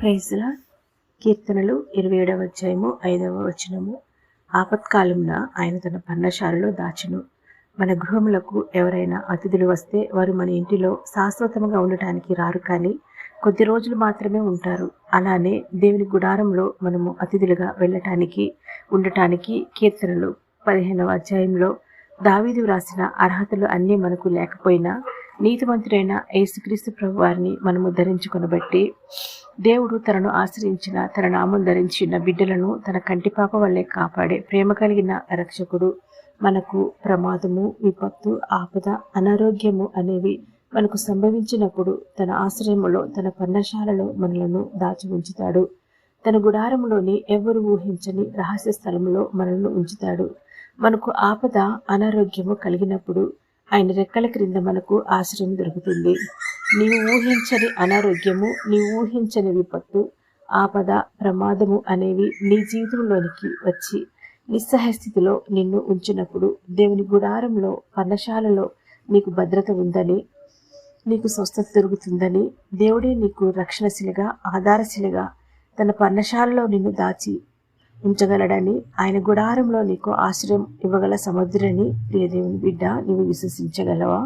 ప్రైజ్ల కీర్తనలు ఇరవై ఏడవ అధ్యాయము ఐదవ వచనము. ఆపత్కాలంన ఆయన తన పర్ణశాలలో దాచును. మన గృహములకు ఎవరైనా అతిథులు వస్తే వారు మన ఇంటిలో శాశ్వతంగా ఉండటానికి రారు కానీ కొద్ది రోజులు మాత్రమే ఉంటారు. అలానే దేవుని గుడారంలో మనము అతిథులుగా వెళ్ళటానికి ఉండటానికి కీర్తనలు. పదిహేనవ అధ్యాయంలో దావీదు వ్రాసిన అర్హతలు అన్నీ మనకు లేకపోయినా నీతివంతుడైన యేసుక్రీస్తు ప్రభు వారిని మనము ధరించుకొనబట్టి దేవుడు తనను ఆశ్రయించిన తన నామం ధరించిన బిడ్డలను తన కంటిపాప వల్లే కాపాడే ప్రేమ కలిగిన రక్షకుడు. మనకు ప్రమాదము విపత్తు ఆపద అనారోగ్యము అనేవి మనకు సంభవించినప్పుడు తన ఆశ్రయములో తన పర్ణశాలలో మనలను దాచి ఉంచుతాడు. తన గుడారంలోని ఎవరు ఊహించని రహస్య స్థలంలో మనల్ని ఉంచుతాడు. మనకు ఆపద అనారోగ్యము కలిగినప్పుడు ఆయన రెక్కల క్రింద మనకు ఆశ్రయం దొరుకుతుంది. నీవు ఊహించని అనారోగ్యము నీవు ఊహించని విపత్తు ఆపద ప్రమాదము అనేవి నీ జీవితంలోనికి వచ్చి నిస్సహాయ స్థితిలో నిన్ను ఉంచినప్పుడు దేవుని గుడారంలో పర్ణశాలలో నీకు భద్రత ఉందని నీకు స్వస్థత దొరుకుతుందని దేవుడే నీకు రక్షణశిలగా ఆధారశిలగా తన పర్ణశాలలో నిన్ను దాచి ఉంచగలడని ఆయన గుడారంలో నీకు ఆశ్రయం ఇవ్వగల సముద్రని ప్రియదేవుని బిడ్డ నీవు విశ్వసించగలవా?